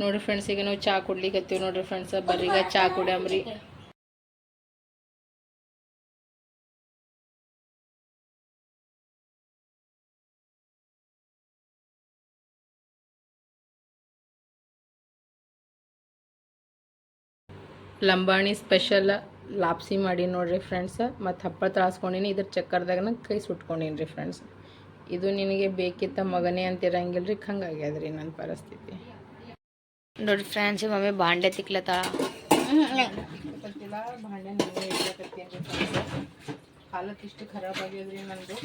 ನೋಡ್ರಿ ಫ್ರೆಂಡ್ಸ್ ಈಗ ನಾವು ಚಾ ಕುಡ್ಲಿಕ್ಕೆ ನೋಡ್ರಿ ಫ್ರೆಂಡ್ಸ್ ಬರ್ರೀಗ ಚಾ ಕುಡಿಯಂಬ್ರಿ. ಲಂಬಾಣಿ ಸ್ಪೆಷಲ್ ಲಾಪ್ಸಿ ಮಾಡಿ ನೋಡ್ರಿ ಫ್ರೆಂಡ್ಸ್ ಮತ್ತು ಹಪ್ಪಳ ತಳಸ್ಕೊಂಡಿನಿ ಇದ್ರ ಚಕ್ಕರ್ದಾಗ ಕೈ ಸುಟ್ಕೊಂಡೀನಿ ರೀ ಫ್ರೆಂಡ್ಸ್ ಇದು ನಿನಗೆ ಬೇಕಿತ್ತ ಮಗನೇ ಅಂತಿರಂಗಿಲ್ಲ ರೀ ಹಂಗಾಗ್ಯದ ನನ್ನ ಪರಿಸ್ಥಿತಿ. ನೋಡ್ರಿ ಫ್ರೆಂಡ್ಸ್ ಮಮ್ಮಿ ಬಾಂಡೆ ತಿಕ್ಲತ್ತಾಳ ಬಾಂಡೆ ನಾನೇ ಫ್ರೆಂಡ್ಸ್ ಹಾಲತ್ ಇಷ್ಟು ಖರಾಬ್ ಆಗ್ಯದ್ರಿ ನಂದು.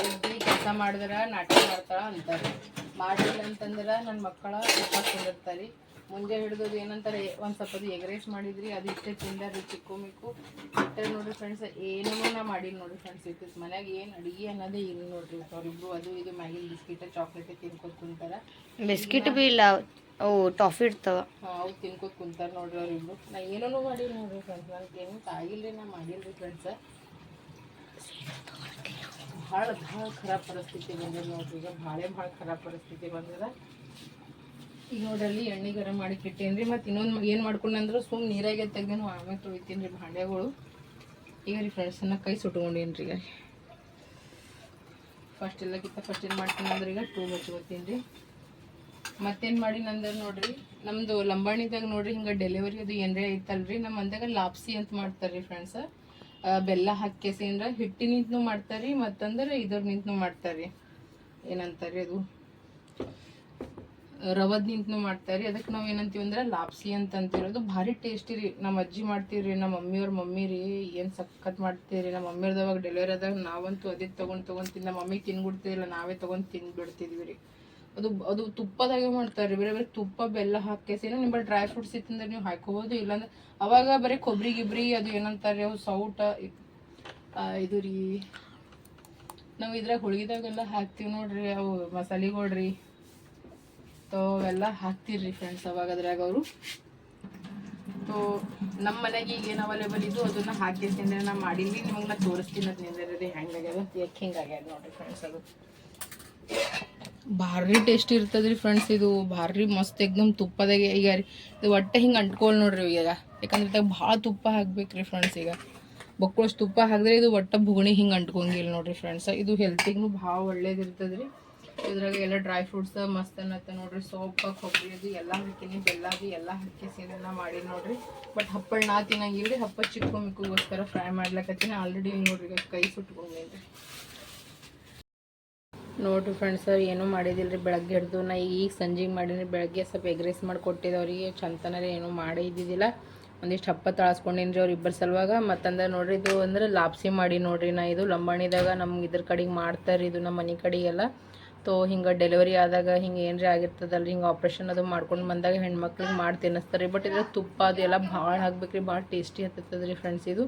ಎದ್ದಿ ಕೆಲಸ ಮಾಡಿದ್ರೆ ನಾಟಕ ಮಾಡ್ತಾಳ ಅಂತಾರೆ. ಮಾಡಿಲ್ಲ ಅಂತಂದ್ರೆ ನನ್ನ ಮಕ್ಕಳ ಕುಂದಿರ್ತಾರೆ ಮುಂಜೆ ಹಿಡಿದು ಏನಂತಾರೆ ಒಂದು ಸ್ವಲ್ಪ ಎಗ್ ರೈಸ್ ಮಾಡಿದ್ರಿ ಅದು ಇಷ್ಟೇ ತಿಂದಾರ್ರಿ ಚಿಕ್ಕು ಮಿಕ್ಕು. ಇಟ್ಟರೆ ನೋಡ್ರಿ ಫ್ರೆಂಡ್ಸ್ ಏನೂ ನಾ ಮಾಡಿಲ್ಲ ನೋಡ್ರಿ ಫ್ರೆಂಡ್ಸ್ ಇತ್ತು ಮನ್ಯಾಗ. ಏನು ಅಡುಗೆ ಅನ್ನೋದೇ ಇಲ್ಲ ನೋಡ್ರಿ. ಅವ್ರಿಬ್ರು ಅದು ಇದು ಮ್ಯಾಗಿನ ಬಿಸ್ಕಿಟ್ ಚಾಕ್ಲೇಟ್ ತಿನ್ಕೊತ ತಿಂತಾರ. ಬಿಸ್ಕಿಟ್ ಬಿ ಇಲ್ಲ. ಅವು ಟಾಫಿ ಇರ್ತಾವ. ಅವು ತಿನ್ಕೋತ ಕುಂತಾರ ನೋಡ್ರಿ ಅವ್ರಿಬ್ರು ನಾ ಏನೂ ಮಾಡಿಲ್ಲ ನೋಡ್ರಿ ಫ್ರೆಂಡ್ಸ್ ನನಗೆ ಏನು ಆಗಿಲ್ರಿ ನಾ ಮಾಡಿಲ್ರಿ ಫ್ರೆಂಡ್ಸ ಭಾಳ ಭಾಳ ಖರಾಬ್ ಪರಿಸ್ಥಿತಿ ಬಂದಿದೆ ನೋಡ್ರಿ ಈಗ. ಭಾಳ ಭಾಳ ಖರಾಬ್ ಪರಿಸ್ಥಿತಿ ಬಂದಿದೆ. ಈಗ ನೋಡ್ರಲ್ಲಿ ಎಣ್ಣೆ ಗರಂ ಮಾಡಿ ರೀ ಮತ್ತು ಇನ್ನೊಂದು ಏನು ಮಾಡ್ಕೊಂಡ್ರೆ ಸುಮ್ ನೀರಾಗೆ ತೆಗ್ದೇನು ಆಮೇಲೆ ತೊಳಿತೀನಿ ರೀ ಭಾಂಡೆಗಳು ಈಗ ರೀ ಫ್ರೆಂಡ್ಸನ್ನ ಕೈ ಸುಟ್ಕೊಂಡೇನಿ ರೀ. ಈಗ ಫಸ್ಟ್ ಎಲ್ಲಕ್ಕಿಂತ ಫಸ್ಟ್ ಏನು ಮಾಡ್ತೀನಿ ಅಂದ್ರೆ ಈಗ ಟೂ ಹಚ್ಕೋತೀನಿ ರೀ ಮತ್ತೇನು ಮಾಡಿ ನಂದ್ರೆ ನೋಡ್ರಿ ನಮ್ಮದು ಲಂಬಾಣಿದಾಗ ನೋಡ್ರಿ ಹಿಂಗೆ ಡೆಲಿವರಿ ಅದು ಏನ್ರೇ ಐತಲ್ರಿ ನಮ್ಮ ಅಂದಾಗ ಲಾಪ್ಸಿ ಅಂತ ಮಾಡ್ತಾರೆ ರೀ ಫ್ರೆಂಡ್ಸ್ ಬೆಲ್ಲ ಹಾಕಿ ಏನ್ರ ಹಿಟ್ಟಿನಿಂದ ಮಾಡ್ತಾರೆ ರೀ ಮತ್ತಂದ್ರೆ ಇದ್ರ ಮಾಡ್ತಾರೆ ಏನಂತಾರೆ ಅದು? ರವದ್ ಮಾಡ್ತಾರೆ ಅದಕ್ಕೆ ನಾವು ಏನಂತೀವಿ ಅಂದ್ರೆ ಲಾಪ್ಸಿ ಅಂತ ಅದು ಭಾರಿ ಟೇಸ್ಟಿ ರೀ. ನಮ್ಮ ಅಜ್ಜಿ ಮಾಡ್ತೀವ್ರಿ ನಮ್ಮ ಮಮ್ಮಿಯವ್ರ ಮಮ್ಮಿ ರೀ, ಏನು ಸಖತ್ ಮಾಡ್ತೀರಿ ನಮ್ಮ ಮಮ್ಮಿಯವ್ರದವಾಗ ಡೆಲಿವರಿ ಆದಾಗ ನಾವಂತೂ ಅದೇ ತೊಗೊಂಡು ತೊಗೊಂಡು ತಿಂದ ಮಮ್ಮಿಗೆ ಇಲ್ಲ ನಾವೇ ತೊಗೊಂಡು ತಿಂದ್ಬಿಡ್ತಿದ್ವಿ ರೀ. ಅದು ಅದು ತುಪ್ಪದಾಗೆ ಮಾಡ್ತಾರೆ ಬೇರೆ ಬೇರೆ ತುಪ್ಪ, ಬೆಲ್ಲ ಹಾಕೇಸಿನ ನಿಮ್ಮ ಡ್ರೈ ಫ್ರೂಟ್ಸ್ ಇತ್ತಂದ್ರೆ ನೀವು ಹಾಕೋಬೋದು ಇಲ್ಲಾಂದ್ರೆ ಅವಾಗ ಬರೀ ಕೊಬ್ಬರಿ ಗಿಬ್ರಿ ಅದು ಏನಂತಾರೆ ಅವು ಸೌಟ ಇದು ರೀ. ನಾವು ಇದ್ರಾಗ ಹುಳಿದಾಗೆಲ್ಲ ಹಾಕ್ತೀವಿ ನೋಡ್ರಿ, ಅವು ಮಸಾಲೆಗಳು ರೀ ತೋ, ಅವೆಲ್ಲ ಹಾಕ್ತಿರ್ರಿ ಫ್ರೆಂಡ್ಸ್ ಅವಾಗ ಅದ್ರಾಗ ಅವರು. ತೋ ನಮ್ಮ ಮನೆಗೆ ಈಗ ಏನು ಅವೈಲೇಬಲ್ ಇದು ಅದನ್ನ ಹಾಕಿರ್ತೀನಿ. ನಾ ಮಾಡಿದ್ವಿ ನಿಮಗೆ ನಾ ತೋರಿಸ್ತೀನಿ ಅದು ನಿಂದ್ರೆ ಹೆಂಗಾಗ್ಯದ ಯಾಕೆ ಹಿಂಗಾಗ್ಯದ ನೋಡ್ರಿ ಫ್ರೆಂಡ್ಸ್ ಅದು. ಭಾರಿ ಟೇಸ್ಟಿ ಇರ್ತದ್ರಿ ಫ್ರೆಂಡ್ಸ್ ಇದು ಭಾರಿ ಮಸ್ತ್, ಎಕ್ದಮ್ ತುಪ್ಪದಾಗೆ. ಈಗ ರೀ, ಇದು ಒಟ್ಟೆ ಹಿಂಗೆ ಅಂಟ್ಕೊಳ್ ನೋಡ್ರಿ ಈಗ ಯಾಕಂದ್ರೆ ಇದಾಗ ಭಾಳ ತುಪ್ಪ ಹಾಕ್ಬೇಕ್ರಿ ಫ್ರೆಂಡ್ಸ್ ಈಗ. ಬಕ್ಕಳಷ್ಟು ತುಪ್ಪ ಹಾಕಿದ್ರೆ ಇದು ಒಟ್ಟ ಬುಗಣಿ ಹಿಂಗೆ ಅಂಟ್ಕೊಂಗಿಲ್ಲ ನೋಡ್ರಿ ಫ್ರೆಂಡ್ಸ್ ಇದು ಹೆಲ್ತಿಗೂ ಭಾಳ ಒಳ್ಳೇದು ಇರ್ತದ್ರಿ ಇದ್ರಾಗ ಎಲ್ಲ ಡ್ರೈ ಫ್ರೂಟ್ಸ್ ಮಸ್ತ್ ಅನ್ನತ್ತ ನೋಡ್ರಿ. ಸೋಪ್, ಕೊಬ್ಬರಿ ಅದು ಎಲ್ಲ ಹಾಕಿನಿ, ಬೆಲ್ಲ ಅದು ಎಲ್ಲ ಹಾಕಿ ಇದನ್ನ ಮಾಡಿ ನೋಡ್ರಿ. ಬಟ್ ಹಪ್ಪಳ ನಾ ತಿನ್ನಂಗಿಲ್ರಿ ಹಪ್ಪ ಚಿಕ್ಕ ಮಿಕ್ಕೋಸ್ಕರ ಫ್ರೈ ಮಾಡ್ಲಕತ್ತೀನಿ. ಆಲ್ರೆಡಿ ನೋಡ್ರಿ ಕೈ ಸುಟ್ಕೊಂಡೇನ್ರಿ. ನೋಡ್ರಿ ಫ್ರೆಂಡ್ಸ್ ಏನೂ ಮಾಡಿದ್ದಿಲ್ಲ ರೀ ಬೆಳಗ್ಗೆ ಹಿಡ್ದು ನಾ ಈಗ ಸಂಜೆಗೆ ಮಾಡೀನಿ, ಬೆಳಗ್ಗೆ ಸ್ವಲ್ಪ ಎಗ್ ರೈಸ್ ಮಾಡಿ ಕೊಟ್ಟಿದ್ದವ್ರಿಗೆ ಚಂತನರೇ ಏನೂ ಮಾಡೇ ಇದ್ದಿದ್ದಿಲ್ಲ. ಒಂದಿಷ್ಟು ಹಪ್ಪ ತಳಸ್ಕೊಂಡೀನಿ ರೀ ಅವ್ರಿಬ್ಬರ ಸಲುವಾಗ. ಮತ್ತಂದ್ರೆ ನೋಡ್ರಿ, ಇದು ಅಂದ್ರೆ ಲಾಪ್ಸಿ ಮಾಡಿ ನೋಡ್ರಿ ನಾ, ಇದು ಲಂಬಾಣಿದಾಗ ನಮ್ಗೆ ಇದ್ರ ಕಡೆಗೆ ಮಾಡ್ತಾರೆ ಇದು ನಮ್ಮ ಮನೆ ಕಡೆಗೆಲ್ಲ. ತೋ, ಹಿಂಗೆ ಡೆಲಿವರಿ ಆದಾಗ ಹಿಂಗೆ ಏನ್ರಿ ಆಗಿರ್ತದಲ್ಲ ಹಿಂಗೆ ಆಪ್ರೇಷನ್ ಅದು ಮಾಡ್ಕೊಂಡು ಬಂದಾಗ ಹೆಣ್ಮಕ್ಳಿಗೆ ಮಾಡಿ ತಿನ್ನಿಸ್ತಾರೆ ರೀ ಬಟ್ ಇದ್ರ ತುಪ್ಪ ಅದು ಎಲ್ಲ ಭಾಳ ಹಾಕ್ಬೇಕ್ರಿ, ಭಾಳ ಟೇಸ್ಟಿ ಹತ್ತದ ರೀ ಫ್ರೆಂಡ್ಸ್ ಇದು.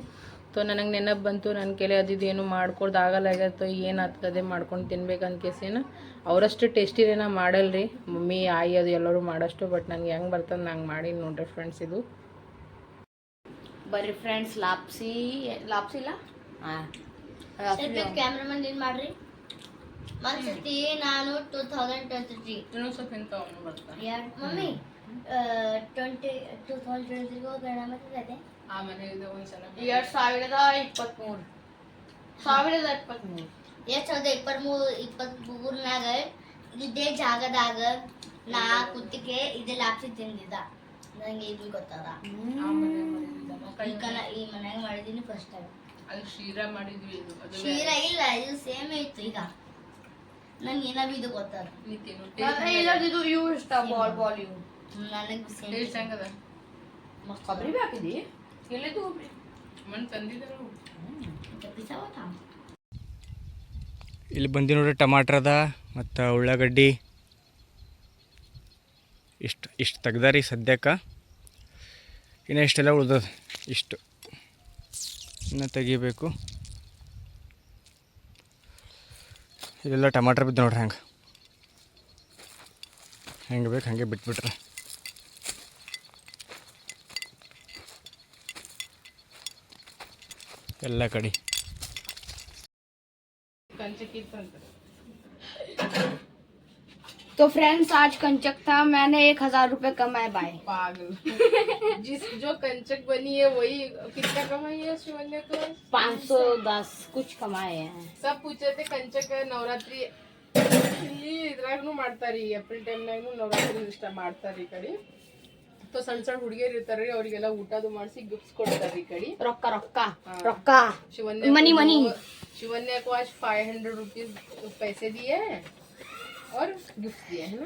ತೋ ನನಗೆ ನೆನಪು ಬಂತು ನನ್ನ ಕೆಲೆ ಅದಿದು ಏನು ಮಾಡ್ಕೊಳ್ದು ಆಗಲ್ಲ ಆಗತ್ತೋ ಏನು ಆಗ್ತದೆ ಮಾಡ್ಕೊಂಡು ತಿನ್ಬೇಕು ಅನ್ಕೇಸಿನ ಅವರಷ್ಟು ಟೇಸ್ಟಿ ನಾ ಮಾಡಲ್ರಿ. ಮಮ್ಮಿ ಆಯಿ ಅದು ಎಲ್ಲರೂ ಮಾಡೋಷ್ಟು ಬಟ್ ನನಗೆ ಹೆಂಗೆ ಬರ್ತದೆ ನಂಗೆ ಮಾಡಿ ನೋಡ್ರಿ ಫ್ರೆಂಡ್ಸ್ ಇದು. ಬರ್ರಿ ಫ್ರೆಂಡ್ಸ್ ಲಾಪ್ಸಿ ಲಾಪ್ಸಿ ಇಲ್ಲ? ಕ್ಯಾಮ್ರಾಮನ್ ಏನು ಮಾಡ್ರಿ? ಒಂದ್ಸತಿ ನಾನು ಟೂ ತೌಸಂಡ್ ಟ್ವೆಂಟಿ ತ್ರೀ ಇನ್ನೊಂದು ಸ್ವಲ್ಪ mummy twenty two thousand twenty ಮತ್ತೆ ಆಮೇಲೆ ಇದು ಒಂದ್ಸಲ ಎರಡು ಸಾವಿರದ ಇಪ್ಪತ್ತ್ಮೂರು ಸಾವಿರದ ಇಪ್ಪತ್ತ್ಮೂರು ಎರಡ್ ಸಾವಿರದ ಇಪ್ಪತ್ಮೂರು ಇಪ್ಪತ್ತ್ ಮೂರ್ನಾಗ ಇದೇ ಜಾಗದಾಗ ನಾ ಕುತ್ತಿಗೆ ಇದೇ ಲಾಪ್ಸಿ ತಿಂದಿದ್ದ. ನಂಗೆ ಇದು ಗೊತ್ತದ. ಈಗ ನಾ ಈ ಮನ್ಯಾಗ ಮಾಡಿದೀನಿ ಫಸ್ಟ್ ಟೈಮ್ ಅದು ಶೀರ ಮಾಡಿದ್ವಿ ಶೀರ ಇಲ್ಲ ಇದು ಸೇಮ್ ಇತ್ತು ಈಗ. ನಂಗೆ ಏನಾದ್ರು ಇದು ಗೊತ್ತದ. ಇದು ಇವು ಇಷ್ಟ ಬಾಲ್ ಬಾಲ್ ಇವು ನನಗೆ ಸೇಮ್ ಹೆಂಗದ ಕೊಬ್ಬರಿ ಹಾಕಿದಿ? ಇಲ್ಲಿ ಬಂದಿ ನೋಡ್ರಿ ಟಮಾಟ್ರ್ ಅದ ಮತ್ತು ಉಳ್ಳಾಗಡ್ಡಿ. ಇಷ್ಟು ಇಷ್ಟು ತೆಗ್ದಾರಿ ಸದ್ಯಕ್ಕೆ. ಇನ್ನು ಇಷ್ಟೆಲ್ಲ ಉಳ್ದದ, ಇಷ್ಟು. ಇನ್ನು ತೆಗಿಬೇಕು. ಇಲ್ಲೆಲ್ಲ ಟಮಾಟ್ರ್ ಬಿದ್ದು ನೋಡ್ರಿ ಹಂಗೆ. ಹೆಂಗೆ ಬೇಕು ಹಾಗೆ ಬಿಟ್ಬಿಟ್ರೆ. ಎಲ್ಲ ಕಡೆ ಕಂಚಕ್ಕಿತ್ತಂತ तो फ्रेंड्स आज कंचक था मैंने एक हजार रूपए कमाए बाय पागल जिस जो कंचक बनी है वही कितना कमाई है शिवन्या को पाँच सौ दस कुछ कमाए हैं सब पूछे थे ಕಂಚಕ ನವರಾತ್ರಿ ಇಲ್ಲಿ ಇದ್ರಾಗೂ ಮಾಡ್ತಾರಿ ಏಪ್ರಿಲ್ ಟೈಮ್ನಾಗೂ ನವರಾತ್ರಿ ಇಷ್ಟ ಮಾಡ್ತಾರಿ ಈ ಕಡೆ ಸೊ ಸಣ್ಣ ಸಣ್ಣ ಹುಡುಗಿಯರು ಇರ್ತಾರ್ರಿ ಅವ್ರಿಗೆಲ್ಲ ಊಟದು ಮಾಡಿಸಿ ಗಿಫ್ಟ್ಸ್ ಕೊಡ್ತಾರೆ ಈ ಕಡೆ. ರೊಕ್ಕ ರೊಕ್ಕ ರೊಕ್ಕ. ಶಿವನ್ಯ को आज फाइव हंड्रेड रुपीज़ पैसे दिए हैं और गिफ्ट दिए है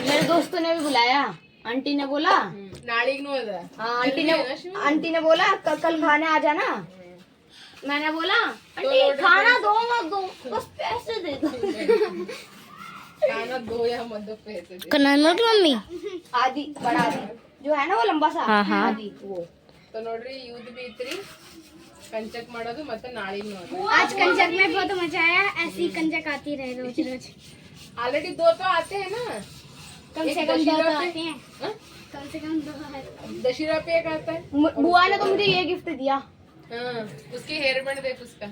मेरे दोस्तों ने भी बुलाया आंटी ने बोला नाली नाड़ी नो आंटी ने आंटी ने बोला कल कल खाने आ जाना मैंने बोला आंटी खाना दो मत दो बस पैसे दे दो खाना दो या मत दो पैसे दे ಕನ್ನಡ ಮಮ್ಮಿ आदि बड़ा आदि जो है ना वो लंबा सा हाँ, हाँ। आदि वो ಸೊ ನೋಡ್ರಿ ಇವ್ದು ಬಿ ಐತ್ರಿ ಕಂಚಕ್ ಮಾಡೋದು ಮತ್ತೆ ನಾಳಿಗ್ನು ಅದ आज कंचक में बहुत मजा आया ऐसी कंचक आती रहे रोज रोज ऑलरेडी दो तो आते हैं ना कम एक से कम दो दशहरा तो पे- आते हैं हाँ? कम से कम दो दशहरा पे एक आता है बुआ ने तो मुझे ये गिफ्ट दिया हाँ उसकी हेयर बैंड देख उसका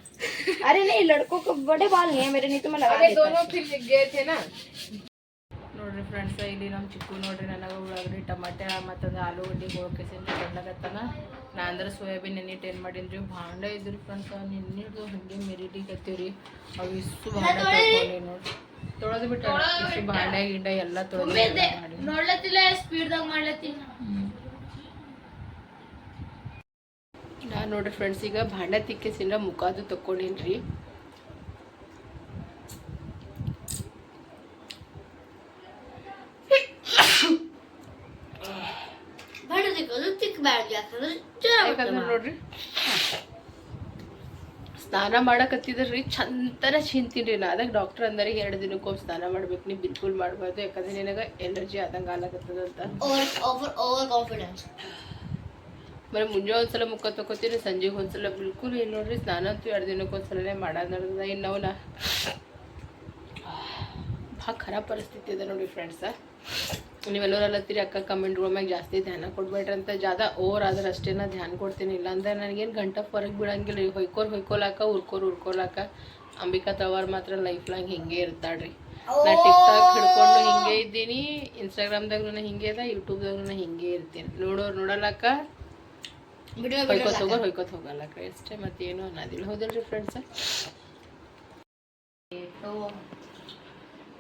अरे नहीं लड़कों को बड़े बाल नहीं है मेरे नहीं तो मैं लगा अबे देता दोनों फिर गए थे ना ನೋಡ್ರಿ ಫ್ರೆಂಡ್ಸ್ ಇಲ್ಲಿ ನಮ್ಮ ಚಿಕ್ಕು ನೋಡ್ರಿ ನನಗೆ ಉಳ್ಳಾಗಡ್ಡಿ ಟಮಾಟೆ ಮತ್ತೊಂದು ಆಲೂಗಡ್ಡೆ ಹೋಳ್ಕೆಸಿಂದ ಕಂಡಾಗತ್ತಾನ ನಾ ಅಂದ್ರೆ ಸೋಯಾಬೀನ್ ನೆನ್ನಿಟ್ಟು ಏನು ಮಾಡೀನಿ ಭಾಂಡ ಇದ್ರಿ ಫ್ರೆಂಡ್ಸ್ ನೆನ್ನಿಟ್ಟು ಹಂಗೆ ಮೆರಿಟಿಗತ್ತೀವಿ ಅವು ಇಷ್ಟು ಭಾಂಡ ತೊಳ್ಕೊಂಡಿ ನೋಡ್ರಿ ತೊಳೆದು ಬಿಟ್ಟು ಇಷ್ಟು ಭಾಂಡ ಗಿಂಡ ಎಲ್ಲ ತೊಳೆದು ಮಾಡಿ ನೋಡ್ಲತ್ತಿಲ್ಲ ಸ್ಪೀಡ್ ದಾಗ ಮಾಡ್ಲತ್ತಿಲ್ಲ ನಾನು ನೋಡ್ರಿ ಫ್ರೆಂಡ್ಸ್ ಈಗ ಭಾಂಡೆ ತಿಕ್ಕಿಸಿಂದ ಮುಖಾದು ತಕ್ಕೊಂಡೇನ್ರಿ. ನೋಡ್ರಿ ಸ್ನಾನ ಮಾಡಕತ್ತಿದ್ರಿ ಚಂದನ ಚಿಂತೀನಿ ನಾ. ಅದಕ್ಕೆ ಡಾಕ್ಟರ್ ಅಂದ್ರೆ ಎರಡು ದಿನಕ್ಕೊಮ್ಮೆ ಸ್ನಾನ ಮಾಡ್ಬೇಕು ನೀವು ಬಿಲ್ಕುಲ್ ಮಾಡಬಾರ್ದು ಯಾಕಂದ್ರೆ ನಿನಗೆ ಎನರ್ಜಿ ಆದಂಗೆ ಓವರ್ ಓವರ್ ಕಾನ್ಫಿಡೆನ್ಸ್ ಬರೀ ಮುಂಜಾನೆ ಒಂದ್ಸಲ ಮುಖ ತಗೋತೀನಿ ಸಂಜೆಗೆ ಒಂದ್ಸಲ ಬಿಲ್ಕುಲ್ ಏನು ನೋಡ್ರಿ ಸ್ನಾನ ಅಂತೂ ಎರಡು ದಿನಕ್ಕೆ ಒಂದ್ಸಲನೇ ಮಾಡೋದು ನಡೆದ ಇನ್ನು ನಾವು ನಾ ಭಾಳ ಖರಾಬ್ ಪರಿಸ್ಥಿತಿ ಇದೆ ನೋಡಿ ಫ್ರೆಂಡ್ಸ ನೀವೆಲ್ಲರೂ ಅಲ್ಲತ್ತೀರಿ ಅಕ್ಕ ಕಮೆಂಟ್ಗಳ ಮ್ಯಾಗ ಜಾಸ್ತಿ ಧ್ಯಾನ ಕೊಡ್ಬೇಡ್ರಿ ಅಂತ ಜಾದ ಓವರ್ ಆದ್ರೆ ಅಷ್ಟೇ ನಾ ಧ್ಯಾನ ಕೊಡ್ತೀನಿ ಇಲ್ಲಾಂದ್ರೆ ನನಗೇನು ಗಂಟ ಹೊರಗೆ ಬಿಡಂಗಿಲ್ಲ ರೀ ಹೊಯ್ಕೋರ್ ಹೊಯ್ಕೊಲಾಕ ಉರ್ಕೋರ್ ಉರ್ಕೊಲಾಕ ಅಂಬಿಕಾ ತವರ್ ಮಾತ್ರ ಲೈಫ್ ಲಾಂಗ್ ಹಿಂಗೆ ಇರ್ತಾಳ್ರಿ ನಾ ಟಿಕ್ ಟಾಕ್ ಹಿಡ್ಕೊಂಡು ಹಿಂಗೆ ಇದ್ದೀನಿ ಇನ್ಸ್ಟಾಗ್ರಾಮ್ದಾಗೂ ಹಿಂಗೆ ಅದ ಯೂಟ್ಯೂಬ್ದಾಗೂ ಹಿಂಗೆ ಇರ್ತೀನಿ ನೋಡೋರು ನೋಡಲಾಕ ಹೋಗಲ್ಲ ಮತ್ತೇನು ಅನ್ನೋದಿಲ್ಲ.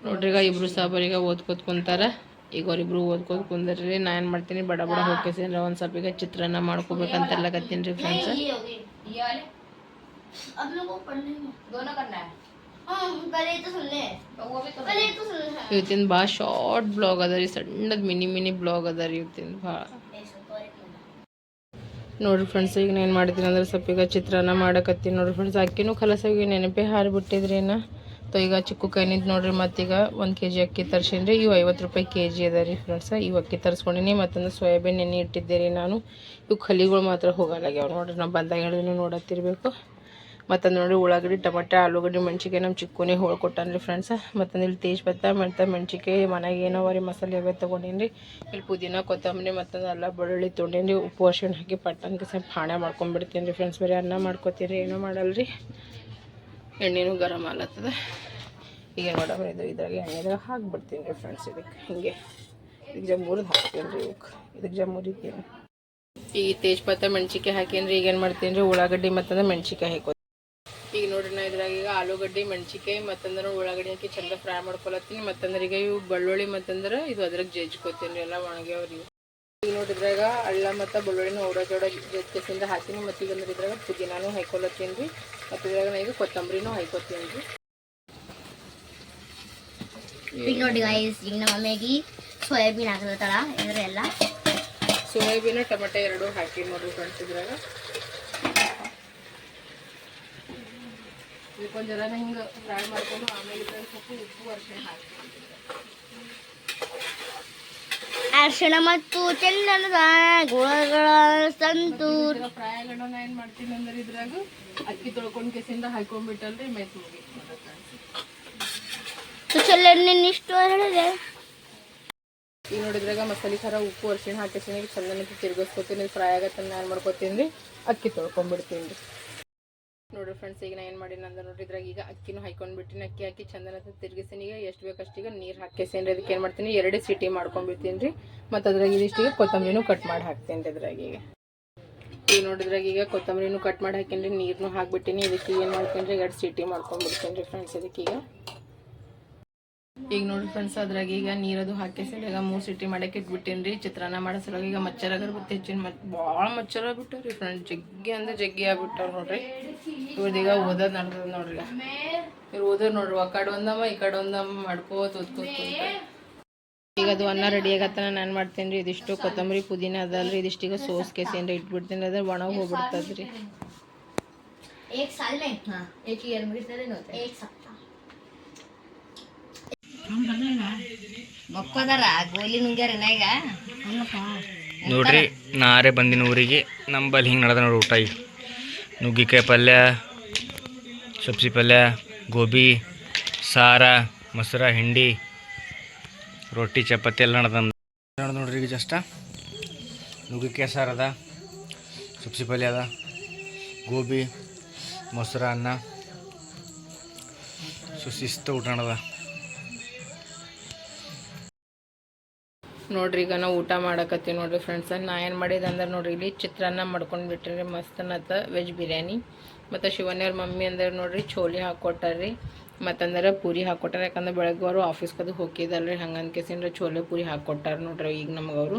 ನೋಡ್ರಿಗ ಇಬ್ರು ಸಾಬರಿಗ ಓದ್ಕೋತ ಕುಂತಾರ. ಈಗ ಅವ್ರಿಬ್ರು ಓದ್ಕೋತ ಕುಂದ್ರಿ ನಾ ಏನು ಮಾಡ್ತೀನಿ? ಬಡ ಬಡ ಹೋಗ್ಕೇಸಿನ್ರಿ. ಒಂದು ಸ್ವಲ್ಪ ಈಗ ಚಿತ್ರಾನ್ನ ಮಾಡ್ಕೋಬೇಕಂತ ಎಲ್ಲಕತ್ತೀನಿ ರೀ ಫ್ರೆಂಡ್ಸ್ ಇವತ್ತಿನ ಭಾಳ ಶಾರ್ಟ್ ಬ್ಲಾಗ್ ಅದ ರೀ. ಸಣ್ಣದ ಮಿನಿ ಮಿನಿ ಬ್ಲಾಗ್ ಅದ ರೀ ಇವತ್ತಿನ ಭಾಳ. ನೋಡ್ರಿ ಫ್ರೆಂಡ್ಸ್ ಈಗ ನಾನು ಮಾಡಿದ್ದೀನಿ ಅಂದ್ರೆ ಸ್ವಲ್ಪ ಈಗ ಚಿತ್ರಾನ್ನ ಮಾಡಕತ್ತೀನಿ ನೋಡ್ರಿ ಫ್ರೆಂಡ್ಸ್ ಅಕ್ಕಿನೂ ಕಲಸಾಗಿ ನೆನಪೇ ಹಾರಿಬಿಟ್ಟಿದ್ರಿ ಏನು ತೊ ಈಗ ಚಿಕ್ಕ ಕೈ ನಿಂತು ನೋಡ್ರಿ, ಮತ್ತೀಗ ಒಂದು ಕೆ ಜಿ ಅಕ್ಕಿ ತರ್ಸೀನಿ ಇವು ಐವತ್ತು ರೂಪಾಯಿ ಕೆ ಜಿ ಅದ ರೀ ಫ್ರೆಂಡ್ಸ್ ಇವು ಅಕ್ಕಿ ತರಿಸ್ಕೊಂಡಿನಿ, ಮತ್ತೊಂದು ಸೋಯಾಬೀನ್ ನೆನೆ ಇಟ್ಟಿದ್ದೆ ರೀ ನಾನು. ಇವು ಖಲಿಗಳು ಮಾತ್ರ ಹೋಗಲಾಗ್ಯಾವ ನೋಡ್ರಿ, ನಾವು ಬಂದಾಗ ಹೇಳಿದ್ರು ನೋಡತ್ತಿರ್ಬೇಕು. ಮತ್ತೊಂದು ನೋಡಿ ಉಳ್ಳಾಗಡ್ಡಿ, ಟೊಮೆಟೊ, ಆಲೂಗಡ್ಡೆ ಮೆಣ್ಸಿಕಾಯಿ ನಮ್ಮ ಚಿಕ್ಕೂನಿ ಹೋಳ್ಕೊಟ್ಟಾನ ರೀ ಫ್ರೆಂಡ್ಸ್ ಮತ್ತು ಇಲ್ಲಿ ತೇಜ್ಪತ್ತ ಮತ್ತು ಮೆಣ್ಸಿಕಾಯಿ ಮನೆಗೆ ಏನೋ ರೀ ಮಸಾಲೆ ಅವೇ ತೊಗೊಂಡೀನಿ ರೀ ಇಲ್ಲಿ ಪುದೀನ, ಕೊತ್ತಂಬರಿ ಮತ್ತು ಎಲ್ಲ ಬೆಳ್ಳುಳ್ಳಿ ತೊಗೊಂಡೀನಿ ಉಪ್ಪು, ಅರ್ಶಿಣ ಹಾಕಿ ಪಟ್ಟನ್ಗೆ ಸ್ವಲ್ಪ ಹಾಣೆ ಮಾಡ್ಕೊಂಡ್ಬಿಡ್ತೀನಿ ರೀ ಫ್ರೆಂಡ್ಸ್ ಬರೀ ಅನ್ನ ಮಾಡ್ಕೊತೀರಿ ಏನೂ ಮಾಡಲ್ರಿ. ಎಣ್ಣೆನೂ ಗರಮ್ ಆಗ್ಲತ್ತದ. ಈಗ ನೋಡಮ್ಮ, ಇದು ಇದ್ರಾಗ ಎಣ್ಣೆದಾಗ ಹಾಕ್ಬಿಡ್ತೀನಿ ರೀ ಫ್ರೆಂಡ್ಸ್ ಇದಕ್ಕೆ ಹಿಂಗೆ ಇದಕ್ಕೆ ಜಮ್ಮೂರ್ದು ಹಾಕ್ತೀನಿ ರೀ ಇವಕ್ಕೆ ಇದಕ್ಕೆ ಈಗ ತೇಜ್ಪತ್ತ ಮೆಣ್ಸಿಕಾಯಿ ಹಾಕೀನಿ ರೀ ಈಗ ಏನು ಮಾಡ್ತೀನಿ ರೀ ಉಳ್ಳಾಗಡ್ಡಿ ಮತ್ತು ಮೆಣ್ಸಿಕಾಯಿ ಹಾಕೋ ಈಗ ನೋಡ್ರಿ ನಾ ಇದ್ರಾಗ ಈಗ ಆಲೂಗಡ್ಡೆ ಮೆಣಸಿಕಾಯಿ ಮತ್ತಂದ್ರೆ ಉಳ್ಳಾಗಡ್ಡಿ ಹಾಕಿ ಚಂದ ಫ್ರೈ ಮಾಡ್ಕೊಳತ್ತೀನಿ. ಮತ್ತಂದ್ರೆ ಈಗ ಇವು ಬೆಳ್ಳುಳ್ಳಿ ಮತ್ತಂದ್ರೆ ಇದು ಅದ್ರಾಗ ಜಜ್ಕೋತೀನಿ. ಎಲ್ಲ ಒಣಗ್ಯಾವ್ರಿ. ಈಗ ನೋಡ್ರಿ ಅಳ್ಳ ಮತ್ತು ಬೆಳ್ಳುಳ್ಳಿನ ಓಡ ಜೋಡ ಜಜ್ಕೆಸಿಂದ ಹಾಕ್ತೀನಿ ಮತ್ತು ಈಗ ಅಂದ್ರೆ ಇದ್ರಾಗ ಪುದೀನಾನು ಹಾಕೊಳತ್ತೀನಿ ರೀ. ಮತ್ತು ಇದ್ರಾಗ ನಾ ಈಗ ಕೊತ್ತಂಬರಿನೂ ಹಾಕೋತೀನಿ ರೀ. ಈಗ ನೋಡಿ ಗಾಯಸ್ ಈಗ ನಮ್ಮ ಮಮ್ಮಿಗೆ ಸೋಯಾಬೀನ್ ಹಾಕಲತ್ತಾಳ ಎಲ್ಲ. ಸೋಯಾಬೀನ್ ಟೊಮೆಟೊ ಎರಡು ಹಾಕಿ ನೋಡ್ರಿ ಫ್ರೆಂಡ್ಸ್ ಇದ್ರಾಗ. ಇದಕ್ಕೊಂದು ಜರನ ಹಿಂಗೆ ಫ್ರೈ ಮಾಡ್ಕೊಂಡು ಆಮೇಲೆ ಸ್ವಲ್ಪ ಉಪ್ಪು ಅರ್ಶಿಣ ಹಾಕ್ತೀನಿ ಅರ್ಶಿಣ ಮತ್ತು ಚೆಲ್ಲದ ಗುಣಗಳ ಸಂತೂರ್ ಫ್ರೈ ಆಗಣ ಏನು ಮಾಡ್ತೀನಿ ಅಂದ್ರೆ ಇದ್ರಾಗ ಅಕ್ಕಿ ತೊಳ್ಕೊಂಡು ಕೆಸಿಂದ ಹಾಕೊಂಡ್ಬಿಟ್ಟಲ್ರಿ ಮೆತ್ ಮುಗಿ ಚೆಲ್ಲಣ್ಣೆ ಇಷ್ಟು ಹೇಳಿದೆ ಈಗ ನೋಡಿದ್ರಾಗ ಮಸಾಲೆ ಖಾರ ಉಪ್ಪು ಅರ್ಶಿಣ ಹಾಕಿಸಿನ ಚಂದನ ತಿರ್ಗಿಸ್ಕೊತೀನಿ ಫ್ರೈ ಆಗತ್ತೆ ನಾನು ಮಾಡ್ಕೊತೀನಿ ರೀ ಅಕ್ಕಿ ತೊಳ್ಕೊಂಡ್ಬಿಡ್ತೀನಿ ರೀ ನೋಡ್ರಿ ಫ್ರೆಂಡ್ಸ್ ಈಗ ನಾ ಏನು ಮಾಡೀನಿ ಅಂದ್ರೆ ನೋಡ್ರಿ ಇದ್ರಾಗ ಈಗ ಅಕ್ಕಿನೂ ಹಾಕೊಂಡು ಬಿಟ್ಟಿನಿ. ಅಕ್ಕಿ ಹಾಕಿ ಚಂದನ ತಿರ್ಗಿಸಿನಿ. ಈಗ ಎಷ್ಟು ಬೇಕಷ್ಟು ಈಗ ನೀರು ಹಾಕೇಸೇನ್ರಿ ಅದಕ್ಕೆ ಏನು ಮಾಡ್ತೀನಿ? ಎರಡು ಸಿಟಿ ಮಾಡ್ಕೊಂಡ್ಬಿಡ್ತೀನಿ ರೀ ಮತ್ತು ಅದ್ರಾಗ ಇದಿಷ್ಟು ಕೊತ್ತಂಬರಿನು ಕಟ್ ಮಾಡಿ ಹಾಕ್ತೀನಿ ರೀ ಅದ್ರಾಗ ಈಗ ಈಗ ನೋಡಿದ್ರಾಗ ಈಗ ಕೊತ್ತಂಬರಿನೂ ಕಟ್ ಮಾಡಿ ಹಾಕೀನಿ ರೀ ನೀರನ್ನು ಹಾಕ್ಬಿಟ್ಟಿನಿ. ಇದಕ್ಕೆ ಏನು ಮಾಡ್ತೀನಿ ರೀ ಎರಡು ಸಿಟಿ ಮಾಡ್ಕೊಂಡ್ಬಿಡ್ತೀನಿ ರೀ ಫ್ರೆಂಡ್ಸ್ ಇದಕ್ಕೆ ಈಗ ಈಗ ನೋಡಿ ಫ್ರೆಂಡ್ಸ್ ಅದ್ರಾಗ ಈಗ ನೀರದು ಹಾಕಿ ಈಗ ಮೂರು ಸಿಟಿ ಮಾಡಕ್ಕೆ ಇಟ್ಬಿಟ್ಟೇನಿ ರೀ ಚಿತ್ರಾನ್ನ ಮಾಡೋ ಸಲುವಾಗಿ ಈಗ ಮಚ್ಚರ ಅಗರಬತ್ತಿ ಹೆಚ್ಚಿನ ಮತ್ತೆ ಭಾಳ ಮಚ್ಚರ ಆಗ್ಬಿಟ್ಟವ್ರಿ ಫ್ರೆಂಡ್ ಜಗ್ಗಿ ಅಂದ್ರೆ ಜಗ್ಗಿ ಆಗ್ಬಿಟ್ಟವ್ರ ನೋಡ್ರಿ. ಇವ್ರದೀಗ ಓದೋದು ನಡ್ದದ ನೋಡ್ರಿ. ಈಗ. ಇವ್ರು ಓದೋರು ನೋಡ್ರಿ ಆ ಕಡೆ ಒಂದಮ್ಮ ಈ ಕಡೆ ಒಂದಮ್ಮ ಮಾಡ್ಕೋತ ಓದ್ಕೋತ. ಈಗ ಅದು ಅನ್ನ ರೆಡಿ ಆಗತ್ತ ನಾನು ಮಾಡ್ತೇನೆ ರೀ ಇದಿಷ್ಟು ಕೊತ್ತಂಬರಿ ಪುದೀನ ಅದಲ್ರಿ ಇದಿಷ್ಟು ಈಗ ಸೋಸ್ ಕೆಸಿಂದ ಇಟ್ಬಿಡ್ತೇನೆ ಅದ್ರ ಒಣ ಹೋಗ್ಬಿಡ್ತದ್ರಿ. ಮಕ್ಕೋದಾರ ಗೋಲಿ ನುಂಗ್ಯಾರ ಈಗ? ನೋಡ್ರಿ ನಾರೇ ಬಂದಿನ ಊರಿಗೆ ನಂಬಲ್ಲಿ ಹಿಂಗೆ ನಡೆದ ನೋಡಿ ಊಟ ಈಗ. ನುಗ್ಗಿಕಾಯಿ ಪಲ್ಯ ಸಬ್ಸಿ ಪಲ್ಯ ಗೋಬಿ ಸಾರ ಮೊಸರ ಹಿಂಡಿ ರೊಟ್ಟಿ ಚಪಾತಿ ಎಲ್ಲ ನಡೆದ ನಡೆದ ನೋಡ್ರಿ ಈಗ ಜಸ್ಟ. ನುಗ್ಗಿಕಾಯಿ ಸಾರು ಅದ ಸಬ್ಸಿ ಪಲ್ಯ ಅದ ಗೋಬಿ ಮೊಸರ ಅನ್ನ. ಸುಶಿಸ್ತ ಊಟ ನಡೆದ ನೋಡ್ರಿ, ಈಗ ನಾವು ಊಟ ಮಾಡಕತ್ತೀವಿ ನೋಡ್ರಿ ಫ್ರೆಂಡ್ಸ್ ನಾ ಏನು ಮಾಡಿದೆ ಅಂದ್ರೆ ನೋಡ್ರಿ, ಇಲ್ಲಿ ಚಿತ್ರಾನ್ನ ಮಾಡ್ಕೊಂಡು ಬಿಟ್ರಿ ಮಸ್ತ್ ಅನ್ನತ್ತ ವೆಜ್ ಬಿರಿಯಾನಿ. ಮತ್ತು ಶಿವನಿಯವ್ರ ಮಮ್ಮಿ ಅಂದ್ರೆ ನೋಡ್ರಿ, ಚೋಲಿ ಹಾಕ್ಕೊಟ್ಟಾರ್ರಿ ಮತ್ತಂದ್ರೆ ಪೂರಿ ಹಾಕ್ಕೊಟ್ಟಾರ ಯಾಕಂದ್ರೆ ಬೆಳಗ್ಗೆ ಅವರು ಆಫೀಸ್ಗೆ ಅದು ಹೋಗಿದ್ದಲ್ರಿ. ಹಂಗಂದ್ಕೇಸಿಂದ್ರೆ ಚೋಲೆ ಪೂರಿ ಹಾಕ್ಕೊಟ್ಟಾರ ನೋಡ್ರಿ ಈಗ ನಮಗವರು